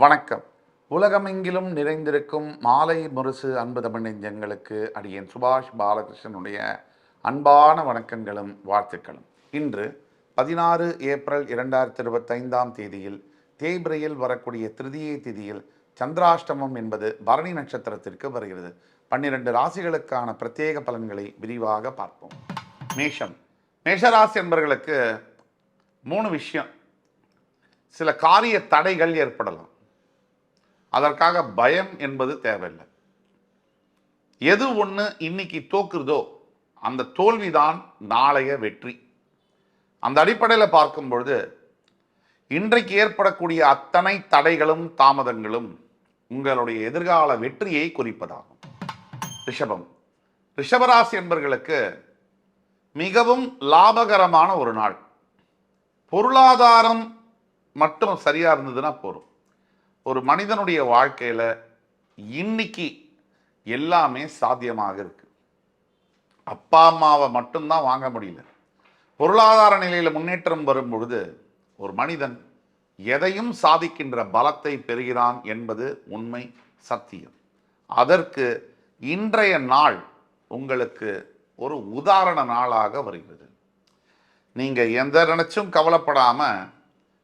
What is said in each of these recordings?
வணக்கம். உலகமெங்கிலும் நிறைந்திருக்கும் மாலை முரசு அன்பு தமிழ்நெஞ்சங்களுக்கு அடியேன் சுபாஷ் பாலகிருஷ்ணனுடைய அன்பான வணக்கங்களும் வாழ்த்துக்களும். இன்று பதினாறு ஏப்ரல் இரண்டாயிரத்தி இருபத்தைந்தாம் தேதியில் தேய்பிரையில் வரக்கூடிய திருதியை திதியில் சந்திராஷ்டமம் என்பது பரணி நட்சத்திரத்திற்கு வருகிறது. பன்னிரண்டு ராசிகளுக்கான பிரத்யேக பலன்களை விரிவாக பார்ப்போம். மேஷம். மேஷராசி என்பவர்களுக்கு மூணு விஷயம். சில காரிய தடைகள் ஏற்படலாம். அதற்காக பயம் என்பது தேவையில்லை. எது ஒன்று இன்னைக்கு தோக்குறதோ அந்த தோல்விதான் நாளைய வெற்றி. அந்த அடிப்படையில் பார்க்கும் பொழுது இன்றைக்கு ஏற்படக்கூடிய அத்தனை தடைகளும் தாமதங்களும் உங்களுடைய எதிர்கால வெற்றியை குறிப்பதாகும். ரிஷபம். ரிஷபராசி என்பர்களுக்கு மிகவும் லாபகரமான ஒரு நாள். பொருளாதாரம் மட்டும் சரியா இருந்ததுன்னா போதும். ஒரு மனிதனுடைய வாழ்க்கையில் இன்னைக்கு எல்லாமே சாத்தியமாக இருக்கு. அப்பா அம்மாவை மட்டும்தான் வாங்க முடியல. பொருளாதார நிலையில் முன்னேற்றம் வரும் பொழுது ஒரு மனிதன் எதையும் சாதிக்கின்ற பலத்தை பெறுகிறான் என்பது உண்மை சத்தியம். அதற்கு இன்றைய நாள் உங்களுக்கு ஒரு உதாரண நாளாக வருகிறது. நீங்கள் எந்த நினைச்சும் கவலைப்படாமல்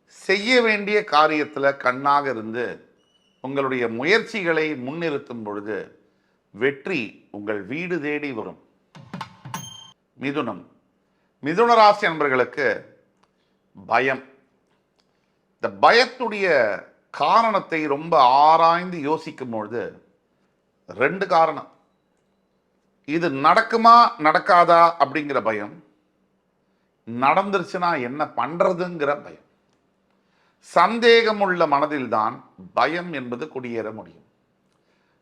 செய்ய வேண்டிய காரியத்தில் கண்ணாக இருந்து உங்களுடைய முயற்சிகளை முன்னிறுத்தும் பொழுது வெற்றி உங்கள் வீடு தேடி வரும். மிதுனம். மிதுன ராசி நண்பர்களுக்கு பயம். இந்த பயத்துடைய காரணத்தை ரொம்ப ஆராய்ந்து யோசிக்கும் பொழுது ரெண்டு காரணம். இது நடக்குமா நடக்காதா அப்படிங்கிற பயம். நடந்துருச்சுன்னா என்ன பண்ணுறதுங்கிற பயம். சந்தேகமுள்ள மனதில்தான் பயம் என்பது குடியேற முடியும்.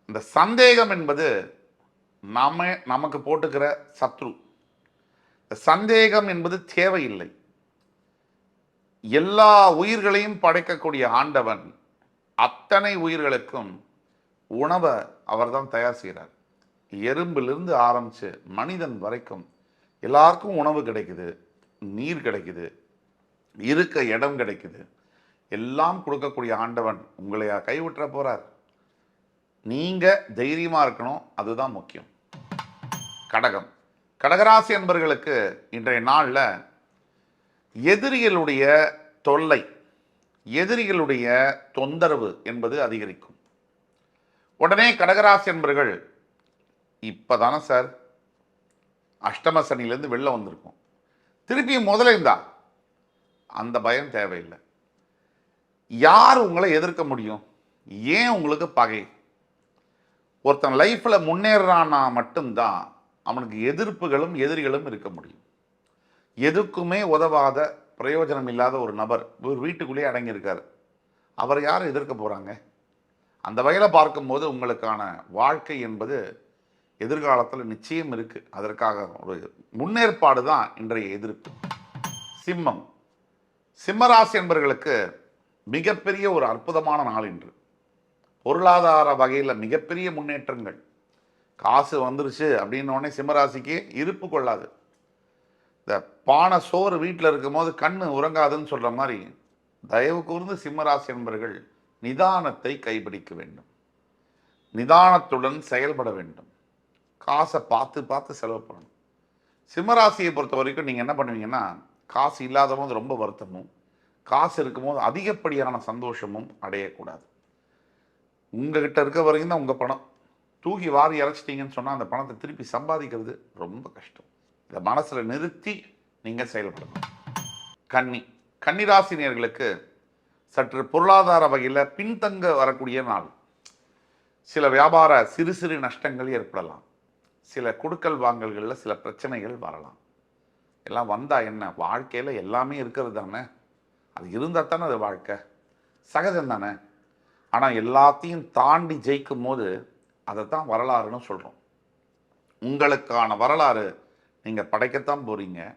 இந்த சந்தேகம் என்பது நம்ம நமக்கு போட்டுக்கிற சத்ரு. இந்த சந்தேகம் என்பது தேவையில்லை. எல்லா உயிர்களையும் படைக்கக்கூடிய ஆண்டவன் அத்தனை உயிர்களுக்கும் உணவை அவர்தான் தயார் செய்கிறார். எறும்பிலிருந்து ஆரம்பித்து மனிதன் வரைக்கும் எல்லாருக்கும் உணவு கிடைக்குது நீர் கிடைக்குது இருக்க இடம் கிடைக்குது. எல்லாம் கொடுக்கக்கூடிய ஆண்டவன் உங்களையா கைவிட்டுற போறார். நீங்கள் தைரியமாக இருக்கணும். அதுதான் முக்கியம். கடகம். கடகராசி என்பர்களுக்கு இன்றைய நாளில் எதிரிகளுடைய தொல்லை எதிரிகளுடைய தொந்தரவு என்பது அதிகரிக்கும். உடனே கடகராசி என்பர்கள் இப்பதானே சார்? அஷ்டம சனிலேருந்து வெளில வந்திருக்கும். திருப்பி முதலேருந்தா அந்த பயம் தேவையில்லை. யார் உங்களை எதிர்க்க முடியும்? ஏன் உங்களுக்கு பகை? ஒருத்தன் லைஃப்பில் முன்னேறானா மட்டும்தான் அவனுக்கு எதிர்ப்புகளும் எதிரிகளும் இருக்க முடியும். எதுக்குமே உதவாத பிரயோஜனம் இல்லாத ஒரு நபர் ஒரு வீட்டுக்குள்ளேயே அடங்கியிருக்கார். அவர் யார் எதிர்க்க போகிறாங்க அந்த வகையில் பார்க்கும்போது உங்களுக்கான வாழ்க்கை என்பது எதிர்காலத்தில் நிச்சயம் இருக்குது அதற்காக ஒரு முன்னேற்பாடு தான் இன்றைய எதிர்ப்பு. சிம்மம். சிம்மராசி என்பர்களுக்கு மிகப்பெரிய ஒரு அற்புதமான நாள் இன்று. பொருளாதார வகையில் மிகப்பெரிய முன்னேற்றங்கள். காசு வந்துருச்சு அப்படின்னோடனே சிம்மராசிக்கு இருப்பு கொள்ளாது. இந்த பானை சோறு வீட்டில் இருக்கும்போது கண்ணு உறங்காதுன்னு சொல்கிற மாதிரி தயவு கூர்ந்து சிம்மராசி என்பர்கள் நிதானத்தை கைப்பிடிக்க வேண்டும். நிதானத்துடன் செயல்பட வேண்டும். காசை பார்த்து பார்த்து செலவு பண்ணணும். சிம்மராசியை பொறுத்த வரைக்கும் நீங்கள் என்ன பண்ணுவீங்கன்னா காசு இல்லாத போது ரொம்ப வருத்தமும் காசு இருக்கும்போது அதிகப்படியான சந்தோஷமும் அடையக்கூடாது. உங்ககிட்ட இருக்க வரைக்கும் தான் உங்கள் பணம். தூக்கி வாரி இறைச்சிட்டிங்கன்னு சொன்னால் அந்த பணத்தை திருப்பி சம்பாதிக்கிறது ரொம்ப கஷ்டம். இதை மனசில் நிறுத்தி நீங்கள் செயல்படணும். கன்னி கன்னிராசினியர்களுக்கு சற்று பொருளாதார வகையில் பின்தங்க வரக்கூடிய நாள். சில வியாபார சிறு சிறு நஷ்டங்கள் ஏற்படலாம். சில கொடுக்கல் வாங்கல்களில் சில பிரச்சனைகள் வரலாம். எல்லாம் வந்தால் என்ன? வாழ்க்கையில் எல்லாமே இருக்கிறது தானே? அது இருந்தால் தானே அது வாழ்க்கை. சகஜம் தானே? ஆனால் எல்லாத்தையும் தாண்டி ஜெயிக்கும் போது அதை தான் வரலாறுன்னு சொல்கிறோம் உங்களுக்கான வரலாறு நீங்கள் படைக்கத்தான் போகிறீங்க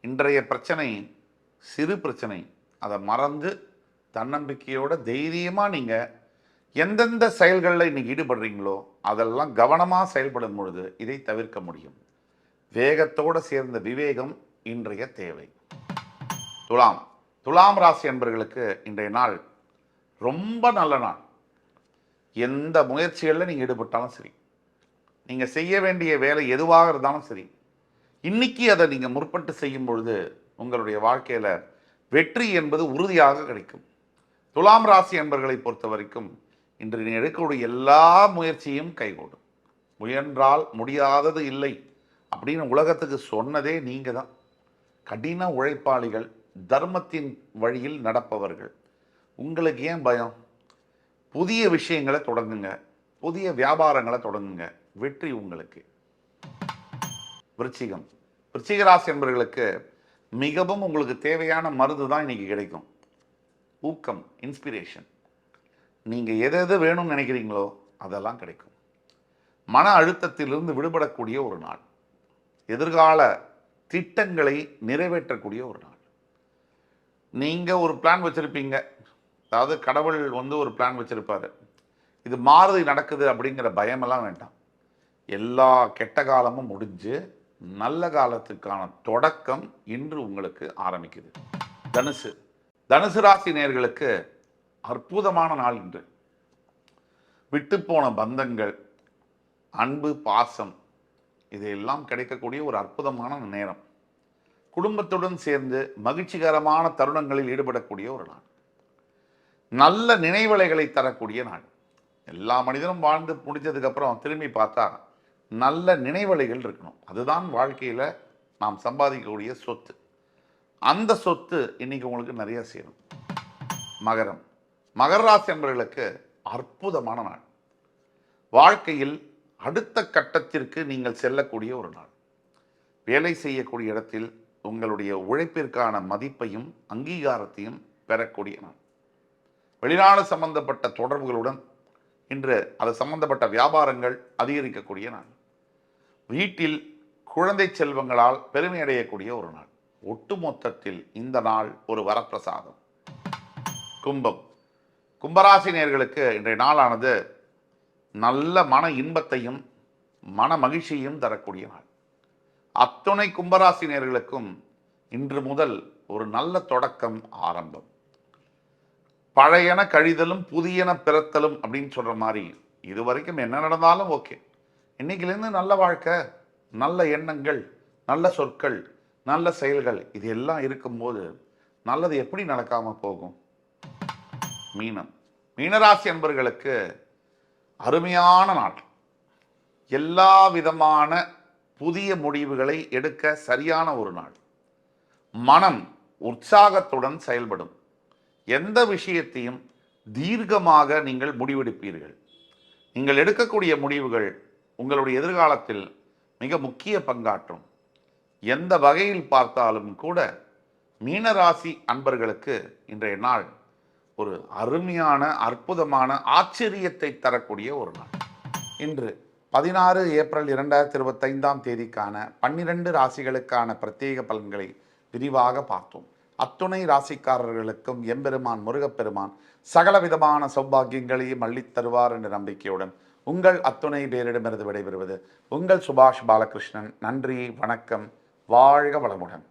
இன்றைய பிரச்சனை சிறு பிரச்சனை அதை மறந்து தன்னம்பிக்கையோட தைரியமாக நீங்கள் எந்தெந்த செயல்களில் இன்றைக்கி ஈடுபடுறீங்களோ அதெல்லாம் கவனமாக செயல்படும் பொழுது இதை தவிர்க்க முடியும். வேகத்தோடு சேர்ந்த விவேகம் இன்றைய தேவை. துலாம். துலாம் ராசி என்பர்களுக்கு இன்றைய நாள் ரொம்ப நல்ல நாள். எந்த முயற்சிகளில் நீங்கள் ஈடுபட்டாலும் சரி நீங்கள் செய்ய வேண்டிய வேலை எதுவாக இருந்தாலும் சரி இன்னைக்கு அதை நீங்கள் முற்பட்டு செய்யும் பொழுது உங்களுடைய வாழ்க்கையில் வெற்றி என்பது உறுதியாக கிடைக்கும். துலாம் ராசி என்பர்களை பொறுத்த வரைக்கும் இன்று நீ எடுக்கக்கூடிய எல்லா முயற்சியும் கைகூடும். முயன்றால் முடியாதது இல்லை அப்படின்னு உலகத்துக்கு சொன்னதே நீங்கள் தான் கடின உழைப்பாளிகள் தர்மத்தின் வழியில் நடப்பவர்கள். உங்களுக்கு ஏன் பயம்? புதிய விஷயங்களை தொடங்குங்க. புதிய வியாபாரங்களை தொடங்குங்க. வெற்றி உங்களுக்கு. விருச்சிகம். விருச்சிகராசி என்பவர்களுக்கு மிகவும் உங்களுக்கு தேவையான மருந்து தான் இன்னைக்கு கிடைக்கும். ஊக்கம் இன்ஸ்பிரேஷன் நீங்கள் எது எது வேணும்னு நினைக்கிறீங்களோ அதெல்லாம் கிடைக்கும். மன அழுத்தத்திலிருந்து விடுபடக்கூடிய ஒரு நாள். எதிர்கால திட்டங்களை நிறைவேற்றக்கூடிய ஒரு நாள். நீங்கள் ஒரு பிளான் வச்சுருப்பீங்க. அதாவது கடவுள் வந்து ஒரு பிளான் வச்சுருப்பாரு. இது மாறுதி நடக்குது அப்படிங்கிற பயமெல்லாம் வேண்டாம். எல்லா கெட்ட காலமும் முடிஞ்சு நல்ல காலத்துக்கான தொடக்கம் இன்று உங்களுக்கு ஆரம்பிக்குது. தனுசு. தனுசு ராசி நேர்களுக்கு அற்புதமான நாள் இன்று. விட்டுப்போன பந்தங்கள் அன்பு பாசம் இதையெல்லாம் கிடைக்கக்கூடிய ஒரு அற்புதமான நேரம். குடும்பத்துடன் சேர்ந்து மகிழ்ச்சிகரமான தருணங்களில் ஈடுபடக்கூடிய ஒரு நாள். நல்ல நினைவலைகளை தரக்கூடிய நாள். எல்லா மனிதனும் வாழ்ந்து முடிஞ்சதுக்கப்புறம் திரும்பி பார்த்தா நல்ல நினைவலைகள் இருக்கணும். அதுதான் வாழ்க்கையில் நாம் சம்பாதிக்கக்கூடிய சொத்து. அந்த சொத்து இன்னைக்கு உங்களுக்கு நிறையா சேரும். மகரம். மகர ராசி என்பவர்களுக்கு அற்புதமான நாள். வாழ்க்கையில் அடுத்த கட்டத்திற்கு நீங்கள் செல்லக்கூடிய ஒரு நாள். வேலை செய்யக்கூடிய இடத்தில் உங்களுடைய உழைப்பிற்கான மதிப்பையும் அங்கீகாரத்தையும் பெறக்கூடிய நாள் வெளிநாடு சம்பந்தப்பட்ட தொடர்புகளுடன் இன்று அது சம்பந்தப்பட்ட வியாபாரங்கள் அதிகரிக்கக்கூடிய நாள் வீட்டில் குழந்தை செல்வங்களால் பெருமை அடையக்கூடிய ஒரு நாள். ஒட்டுமொத்தத்தில் இந்த நாள் ஒரு வரப்பிரசாதம். கும்பம். கும்பராசி நேர்களுக்கு இன்றைய நாளானது நல்ல மன இன்பத்தையும் மன மகிழ்ச்சியையும் தரக்கூடிய நாள். அத்துணை கும்பராசி நேர்களுக்கும் இன்று முதல் ஒரு நல்ல தொடக்கம் ஆரம்பம். பழையன கழிதலும் புதியன பிறத்தலும் அப்படின்னு சொல்ற மாதிரி இது வரைக்கும் என்ன நடந்தாலும் ஓகே. இன்னைக்கிலேருந்து நல்ல வாழ்க்கை நல்ல எண்ணங்கள் நல்ல சொற்கள் நல்ல செயல்கள் இது எல்லாம் இருக்கும்போது நல்லது எப்படி நடக்காம போகும்? மீனம். மீனராசி என்பர்களுக்கு அருமையான நாள். எல்லா விதமான புதிய முடிவுகளை எடுக்க சரியான ஒரு நாள். மனம் உற்சாகத்துடன் செயல்படும். எந்த விஷயத்தையும் தீர்க்கமாக நீங்கள் முடிவெடுப்பீர்கள். நீங்கள் எடுக்கக்கூடிய முடிவுகள் உங்களுடைய எதிர்காலத்தில் மிக முக்கிய பங்காற்றும். எந்த வகையில் பார்த்தாலும் கூட மீனராசி அன்பர்களுக்கு இன்றைய நாள் ஒரு அருமையான அற்புதமான ஆச்சரியத்தை தரக்கூடிய ஒரு நாள். இன்று பதினாறு ஏப்ரல் இரண்டாயிரத்தி இருபத்தைந்தாம் தேதிக்கான பன்னிரண்டு ராசிகளுக்கான பிரத்யேக பலன்களை விரிவாக பார்த்தோம். அத்துணை ராசிக்காரர்களுக்கும் எம்பெருமான் முருகப்பெருமான் சகல விதமான சௌபாகியங்களையும் அள்ளித் தருவார் என்ற நம்பிக்கையுடன் உங்கள் அத்துணை பேரிடமிருந்து விடைபெறுவது உங்கள் சுபாஷ் பாலகிருஷ்ணன். நன்றி வணக்கம் வாழ்க வளமுடன்.